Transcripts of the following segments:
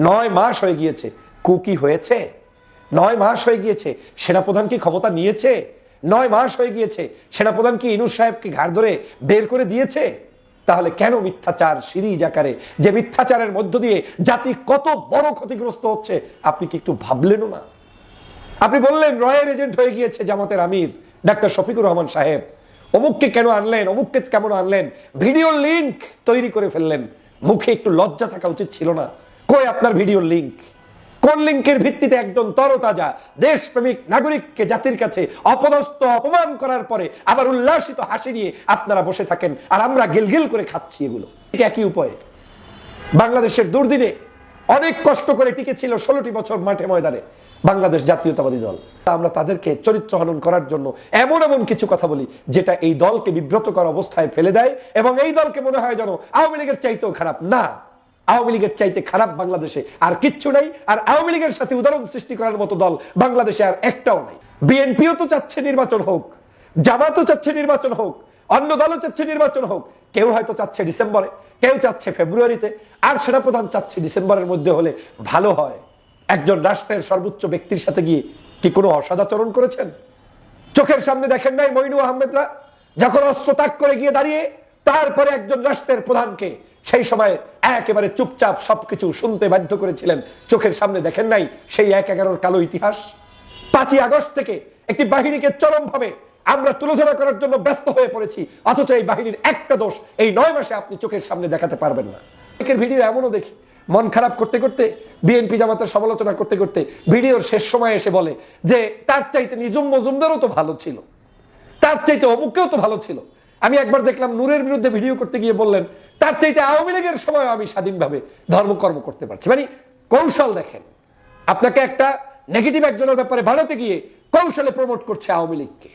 নয় মাস হয়ে গিয়েছে। কু কি হয়েছে? নয় মাস হয়ে গিয়েছে। সেনাপ্রধান কি ক্ষমতা নিয়েছে? নয় মাস হয়ে গিয়েছে। সেনাপ্রধান কি ইনুস সাহেবকে ঘাড় ধরে বের করে দিয়েছে? তাহলে কেন মিথ্যাচার সিরিজ আকারে? যে মিথ্যাচারের মধ্য দিয়ে জাতি কত বড় ক্ষতিগ্রস্ত হচ্ছে, আপনি কি একটু ভাবলেনও না? আপনি বললেন, রয়ের এজেন্ট হয়ে গিয়েছে জামাতের আমির, ডাক্তার শফিকুর রহমান সাহেব। অমুককে কেন আনলেন? অমুককে কেমন আনলেন? ভিডিও লিংক তৈরি করে ফেললেন। মুখে একটু লজ্জা থাকা উচিত ছিল না। কই আপনার ভিডিও লিংক কোন লিঙ্কের ভিত্তিতে একজন তরতাজা দেশপ্রেমিক নাগরিককে জাতির কাছে অপদস্থ, অপমান করার পরে আবার উল্লাসিত হাসি নিয়ে আপনারা বসে থাকেন আর আমরা গিলগিল করে খাচ্ছি এগুলো। ঠিক একই উপায়ে। বাংলাদেশের দুর্দিনে অনেক কষ্ট করে টিকে ছিল ষোলোটি বছর মাঠে ময়দানে বাংলাদেশ জাতীয়তাবাদী দল। আমরা তাদেরকে চরিত্র হনন করার জন্য এমন এমন কিছু কথা বলি যেটা এই দলকে বিব্রত বিব্রতকর অবস্থায় ফেলে দেয় এবং এই দলকে মনে হয় যেন আওয়ামী লীগের চাইতেও খারাপ। না। আওয়ামী লীগের চাইতে খারাপ বাংলাদেশে আর কিচ্ছু নাই, আর আওয়ামী লীগের সাথে উদাহরণ সৃষ্টি করার মতো দল বাংলাদেশে আর একটাও নাই। বিএনপিও তো চাচ্ছে নির্বাচন হোক, জামাতও চাচ্ছে নির্বাচন হোক, অন্য দলও চাচ্ছে নির্বাচন হোক, কেউ হয়তো চাচ্ছে ডিসেম্বরে, কেউ চাচ্ছে ফেব্রুয়ারিতে, আর সেনা প্রধান চাচ্ছে ডিসেম্বরের মধ্যে হলে ভালো হয়। একজন রাষ্ট্রের সর্বোচ্চ ব্যক্তির সাথে গিয়ে কি কোনো অসদাচরণ করেছেন? চোখের সামনে দেখেন নাই মইনু আহমেদরা, যখন অস্ত্র ত্যাগ করে গিয়ে দাঁড়িয়ে, তারপরে একজন রাষ্ট্রের প্রধানকে সেই সময় একেবারে চুপচাপ সবকিছু শুনতে বাধ্য করেছিলেন। চোখের সামনে দেখেন নাই সেই এক এগারোর কালো ইতিহাস? পাঁচই আগস্ট থেকে একটি বাহিনীকে চরমভাবে আমরা তুলোধনা করার জন্য ব্যস্ত হয়ে পড়েছি। অথচ এই বাহিনীর একটা দোষ, এই নয় মাসে আপনি চোখের সামনে দেখাতে পারবেন না। একের ভিডিও এমনও দেখি, মন খারাপ করতে করতে, বিএনপি জামাতের সমালোচনা করতে করতে ভিডিওর শেষ সময় এসে বলে যে, তার চাইতে নিজুম মজুমদারও তো ভালো ছিল। তার চাইতে অমুকেও তো ভালো ছিল। আমি একবার দেখলাম নূরের বিরুদ্ধে ভিডিও করতে গিয়ে বললেন, তার চাইতে আওয়ামী লীগের সময় আমি স্বাধীনভাবে ধর্মকর্ম করতে পারছি। মানে কৌশল দেখেন, আপনাকে একটা নেগেটিভ একজনের ব্যাপারে বানাতে গিয়ে কৌশলে প্রমোট করছে আওয়ামী লীগকে।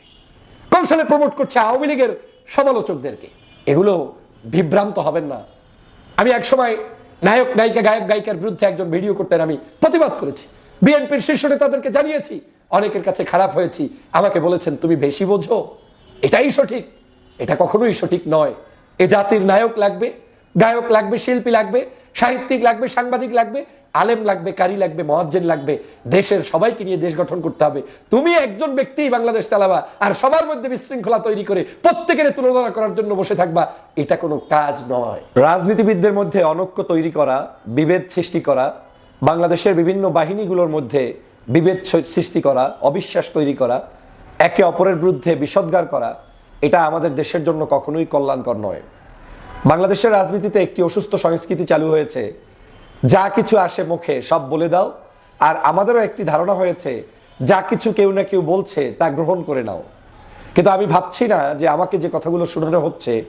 কৌশলে প্রমোট করছে আওয়ামী লীগের সমালোচকদেরকে। এগুলো বিভ্রান্ত হবেন না। আমি এক সময় নায়ক, নায়িকা, গায়ক, গায়িকার বিরুদ্ধে একজন ভিডিও করতেন, আমি প্রতিবাদ করেছি। বিএনপির শীর্ষ নেতাদেরকে জানিয়েছি, অনেকের কাছে খারাপ হয়েছি, আমাকে বলেছেন তুমি বেশি বোঝো। এটাই সঠিক। এটা কখনোই সঠিক নয়। এ জাতির নায়ক লাগবে, গায়ক লাগবে, শিল্পী লাগবে, সাহিত্যিক লাগবে, সাংবাদিক লাগবে, আলেম লাগবে, কারি লাগবে, মহাজ্জেন লাগবে। দেশের সবাইকে নিয়ে দেশ গঠন করতে হবে। তুমি একজন ব্যক্তি বাংলাদেশ চালাবা আর সবার মধ্যে বিশৃঙ্খলা তৈরি করে প্রত্যেকের তুলনা করার জন্য বসে থাকবা, এটা কোনো কাজ নয়। রাজনীতিবিদদের মধ্যে অনক্য তৈরি করা, বিভেদ সৃষ্টি করা, বাংলাদেশের বিভিন্ন বাহিনীগুলোর মধ্যে বিভেদ সৃষ্টি করা, অবিশ্বাস তৈরি করা, একে অপরের বিরুদ্ধে বিষদগার করা এটা আমাদের দেশের জন্য কখনোই কল্যাণকর নয়। বাংলাদেশের রাজনীতিতে একটি অসুস্থ সংস্কৃতি চালু হয়েছে। যা কিছু আসে মুখে, সব বলে দাও। আর আমাদেরও একটি ধারণা হয়েছে, যা কিছু কেউ না কেউ বলছে, তা গ্রহণ করে নাও। কিন্তু আমি ভাবছি না যে আমাকে যে কথাগুলো শোনানো হচ্ছে,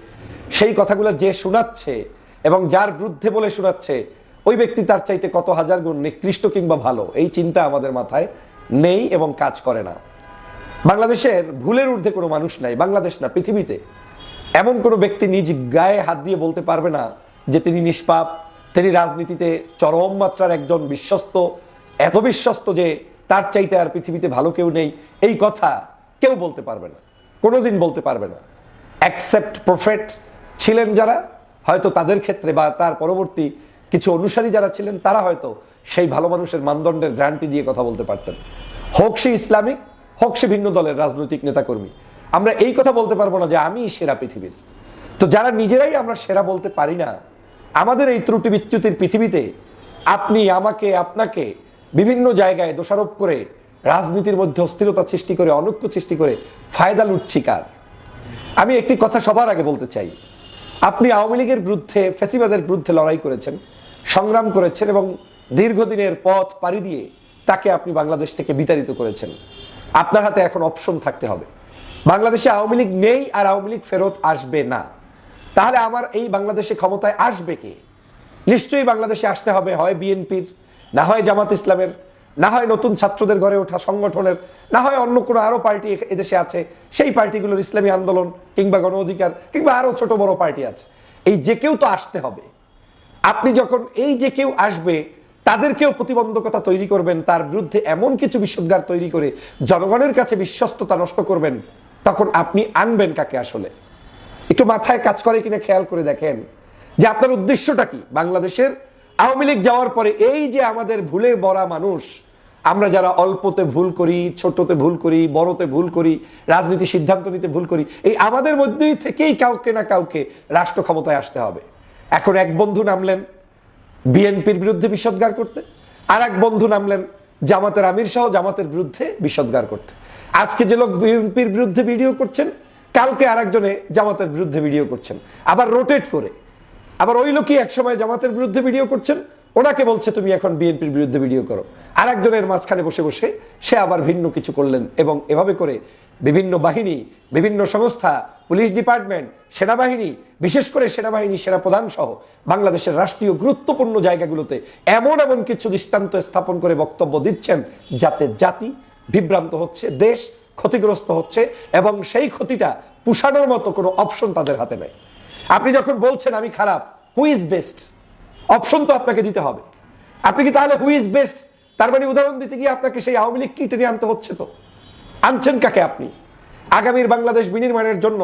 সেই কথাগুলো যে শোনাচ্ছে এবং যার বিরুদ্ধে বলে শোনাচ্ছে, ওই ব্যক্তি তার চাইতে কত হাজার গুণ নিকৃষ্ট কিংবা ভালো, এই চিন্তা আমাদের মাথায় নেই এবং কাজ করে না। বাংলাদেশের ভুলের ঊর্ধ্বে কোনো মানুষ নাই, বাংলাদেশ না, পৃথিবীতে। এমন কোনো ব্যক্তি নিজ গায়ে হাত দিয়ে বলতে পারবে না যে তিনি নিষ্পাপ, তিনি রাজনীতিতে চরম মাত্রার একজন বিশ্বস্ত, এত বিশ্বস্ত যে তার চাইতে আর পৃথিবীতে ভালো কেউ নেই। এই কথা কেউ বলতে পারবে না, কোনোদিন বলতে পারবে না। অ্যাকসেপ্ট প্রফেট ছিলেন যারা, হয়তো তাদের ক্ষেত্রে বা তার পরবর্তী কিছু অনুসারী যারা ছিলেন, তারা হয়তো সেই ভালো মানুষের মানদণ্ডের গ্যারান্টি দিয়ে কথা বলতে পারতেন। হোক সে ইসলামিক হোক সে ভিন্ন দলের রাজনৈতিক নেতাকর্মী। আমরা এই কথা বলতে পারব না যে আমি সেরা পৃথিবীর। তো যারা নিজেরাই আমরা সেরা বলতে পারি না, আমাদের এই ত্রুটি বিচ্যুতির পৃথিবীতে আপনি আমাকে, আপনাকে বিভিন্ন জায়গায় দোষারোপ করে, রাজনীতির মধ্যে অস্থিরতা সৃষ্টি করে, অনৈক্য সৃষ্টি করে ফায়দা লুটছি কার? আমি একটি কথা সবার আগে বলতে চাই। আপনি আওয়ামী লীগের বিরুদ্ধে, ফেসিবাদের বিরুদ্ধে লড়াই করেছেন, সংগ্রাম করেছেন এবং দীর্ঘদিনের পথ পাড়ি দিয়ে তাকে আপনি বাংলাদেশ থেকে বিতাড়িত করেছেন। আপনার হাতে এখন অপশন থাকতে হবে। বাংলাদেশে আওয়ামী লীগ নেই আর আওয়ামী লীগ ফেরত আসবে না। তাহলে আমার এই বাংলাদেশে ক্ষমতায় আসবে কে? নিশ্চয়ই বাংলাদেশে আসতে হবে, হয় বিএনপির, না হয় জামাত ইসলামের, না হয় নতুন ছাত্রদের গড়ে ওঠা সংগঠনের, না হয় অন্য কোনো আরও পার্টি এদেশে আছে, সেই পার্টিগুলোর ইসলামী আন্দোলন কিংবা গণ অধিকার কিংবা আরও ছোট বড় পার্টি আছে। এই যে কেউ তো আসতে হবে। আপনি যখন এই যে কেউ আসবে তাদেরকেও প্রতিবন্ধকতা তৈরি করবেন, তার বিরুদ্ধে এমন কিছু বিশুদ্ধার তৈরি করে জনগণের কাছে বিশ্বস্ততা নষ্ট করবেন, তখন আপনি আনবেন কাকে আসলে? একটু মাথায় কাজ করে কিনা খেয়াল করে দেখেন যে আপনার উদ্দেশ্যটা কি? বাংলাদেশের আওয়ামী লীগ যাওয়ার পরে এই যে আমাদের ভুলে বড়া মানুষ, আমরা যারা অল্পতে ভুল করি, ছোটতে ভুল করি, বড়তে ভুল করি, রাজনীতি সিদ্ধান্ত নিতে ভুল করি, এই আমাদের মধ্যেই থেকেই কাউকে না কাউকে রাষ্ট্র ক্ষমতায় আসতে হবে। এখন এক বন্ধু নামলেন বিএনপির বিরুদ্ধে বিষদগার করতে, আর এক বন্ধু নামলেন জামাতের আমির সহ জামাতের বিরুদ্ধে বিষদগার করতে। আজকে যে লোক বিএনপির বিরুদ্ধে ভিডিও করছেন, কালকে আর একজনে জামাতের বিরুদ্ধে ভিডিও করছেন। আবার রোটেট করে, আবার ওই লোকই একসময় জামাতের বিরুদ্ধে ভিডিও করছেন, ওনাকে বলছে, তুমি এখন বিএনপির বিরুদ্ধে ভিডিও করো। আর একজনের মাঝখানে বসে বসে সে আবার ভিন্ন কিছু করলেন এবং এভাবে করে বিভিন্ন বাহিনী, বিভিন্ন সংস্থা, পুলিশ ডিপার্টমেন্ট, সেনাবাহিনী, বিশেষ করে সেনাবাহিনী সেনা প্রধান সহ বাংলাদেশের রাষ্ট্রীয় গুরুত্বপূর্ণ জায়গাগুলোতে এমন এমন কিছু দৃষ্টান্ত স্থাপন করে বক্তব্য দিচ্ছেন যাতে জাতি বিভ্রান্ত হচ্ছে, দেশ ক্ষতিগ্রস্ত হচ্ছে এবং সেই ক্ষতিটা পুষানোর মতো কোনো অপশন তাদের হাতে নেই। আপনি যখন বলছেন আমি খারাপ হু ইজ বেস্ট অপশন তো আপনাকে দিতে হবে। আপনি কি তাহলে হু ইজ বেস্ট তার মানে উদাহরণ দিতে গিয়ে আপনাকে সেই আওয়ামী লীগ কি টেনে আনতে হচ্ছে তো। আনছেন কাকে আপনি? আগামীর বাংলাদেশ বিনির্মাণের জন্য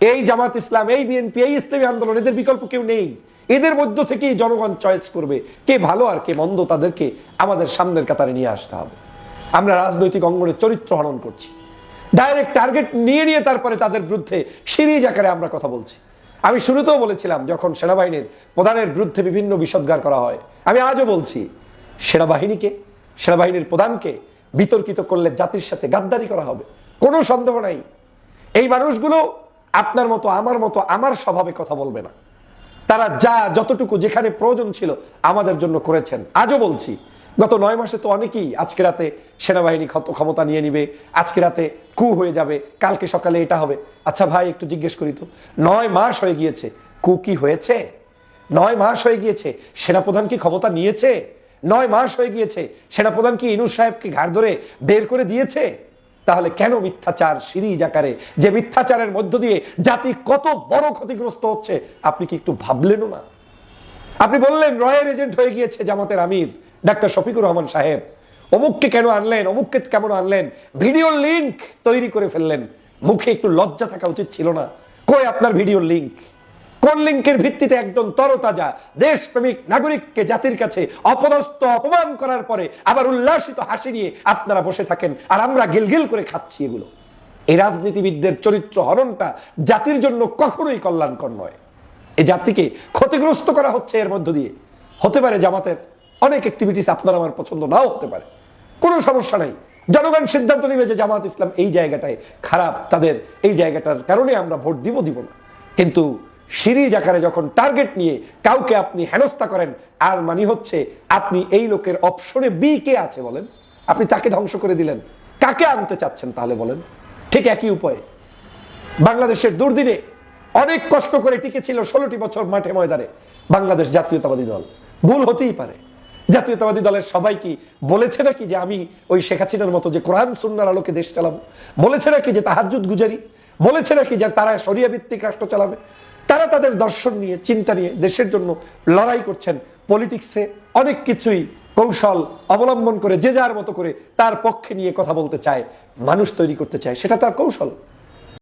এই জামাত ইসলাম, এই বিএনপি, এই ইসলামী আন্দোলন, এদের বিকল্প কেউ নেই। এদের মধ্য থেকেই জনগণ চয়েস করবে কে ভালো আর কে মন্দ তাদেরকে আমাদের সামনের কাতারে নিয়ে আসতে হবে। আমরা রাজনৈতিক অঙ্গনে চরিত্র হরণ করছি। ডাইরেক্ট টার্গেট নিয়ে নিয়ে তারপরে তাদের বিরুদ্ধে সিরিজ আকারে আমরা কথা বলছি। আমি শুরুতেও বলেছিলাম, যখন সেনাবাহিনীর প্রধানের বিরুদ্ধে বিভিন্ন বিষদগার করা হয়, আমি আজও বলছি, সেনাবাহিনীকে, সেনাবাহিনীর প্রধানকে বিতর্কিত করলে জাতির সাথে গাদ্দারি করা হবে। কোনো সন্দেহ নাই। এই মানুষগুলো আপনার মতো, আমার মতো, আমার স্বভাবে কথা বলবে না। তারা যা, যতটুকু যেখানে প্রয়োজন ছিল আমাদের জন্য করেছেন। আজও বলছি, গত নয় মাসে তো অনেকেই আজকে রাতে সেনাবাহিনী ক্ষমতা নিয়ে নিবে, আজকে রাতে কু হয়ে যাবে, কালকে সকালে এটা হবে। আচ্ছা ভাই, একটু জিজ্ঞেস করি তো, নয় মাস হয়ে গিয়েছে, কু কি হয়েছে? নয় মাস হয়ে গিয়েছে, সেনাপ্রধান কি ক্ষমতা নিয়েছে? নয় মাস হয়ে গিয়েছে। সেনাপ্রধান কি ইনুস সাহেবকে ঘাড় ধরে বের করে দিয়েছে? তাহলে কেন মিথ্যাচার সিরিজ আকারে? যে মিথ্যাচারের মধ্য দিয়ে জাতি কত বড় ক্ষতিগ্রস্ত হচ্ছে, আপনি কি একটু ভাবলেনও না? আপনি বললেন, রয়ের এজেন্ট হয়ে গিয়েছে জামাতের আমির, ডাক্তার শফিকুর রহমান সাহেব। অমুককে কেন আনলেন? অমুককে কেমন আনলেন? ভিডিও লিংক তৈরি করে ফেললেন। মুখে একটু লজ্জা থাকা উচিত ছিল না। কই আপনার ভিডিও লিংক? কোন লিঙ্কের ভিত্তিতে একজন তরতাজা দেশপ্রেমিক নাগরিককে জাতির কাছে অপদস্থ, অপমান করার পরে আবার উল্লাসিত হাসি নিয়ে আপনারা বসে থাকেন আর আমরা গিলগিল করে খাচ্ছি এগুলো। এই রাজনীতিবিদদের চরিত্র হরণটা জাতির জন্য কখনোই কল্যাণকর নয়। এই জাতিকে ক্ষতিগ্রস্ত করা হচ্ছে এর মধ্য দিয়ে। হতে পারে জামাতের অনেক অ্যাক্টিভিটিস আপনার আমার পছন্দ নাও হতে পারে। কোনো সমস্যা নাই। জনগণ সিদ্ধান্ত নেবে যে জামাত ইসলাম এই জায়গাটায় খারাপ, তাদের এই জায়গাটার কারণে আমরা ভোট দিব দিব না। কিন্তু সিরিজ আকারে যখন টার্গেট নিয়ে কাউকে আপনি হেনস্থা করেন আর মানে হচ্ছে আপনি এই লোকের অপশনে বি কে আছে বলেন। আপনি তাকে ধ্বংস করে দিলেন। কাকে আনতে চাচ্ছেন তাহলে বলেন? ঠিক একই উপায়ে। বাংলাদেশের দুর্দিনে অনেক কষ্ট করে টিকে ছিল ষোলোটি বছর মাঠে ময়দানে বাংলাদেশ জাতীয়তাবাদী দল। ভুল হতেই পারে। জাতীয়তাবাদী দলের সবাই কি বলেছে নাকি যে আমি ওই শেখ হাসিনার মতো যে কোরআন, সুন্নার আলোকে দেশ চালাবো? বলেছে নাকি যে তাহাজুদ গুজারি? বলেছে নাকি যে তারা সরিয়া ভিত্তিক রাষ্ট্র চালাবে? তারা তাদের দর্শন নিয়ে, চিন্তা নিয়ে দেশের জন্য লড়াই করছেন। পলিটিক্সে অনেক কিছুই কৌশল অবলম্বন করে, যে যার মতো করে তার পক্ষে নিয়ে কথা বলতে চায়, মানুষ তৈরি করতে চায়, সেটা তার কৌশল।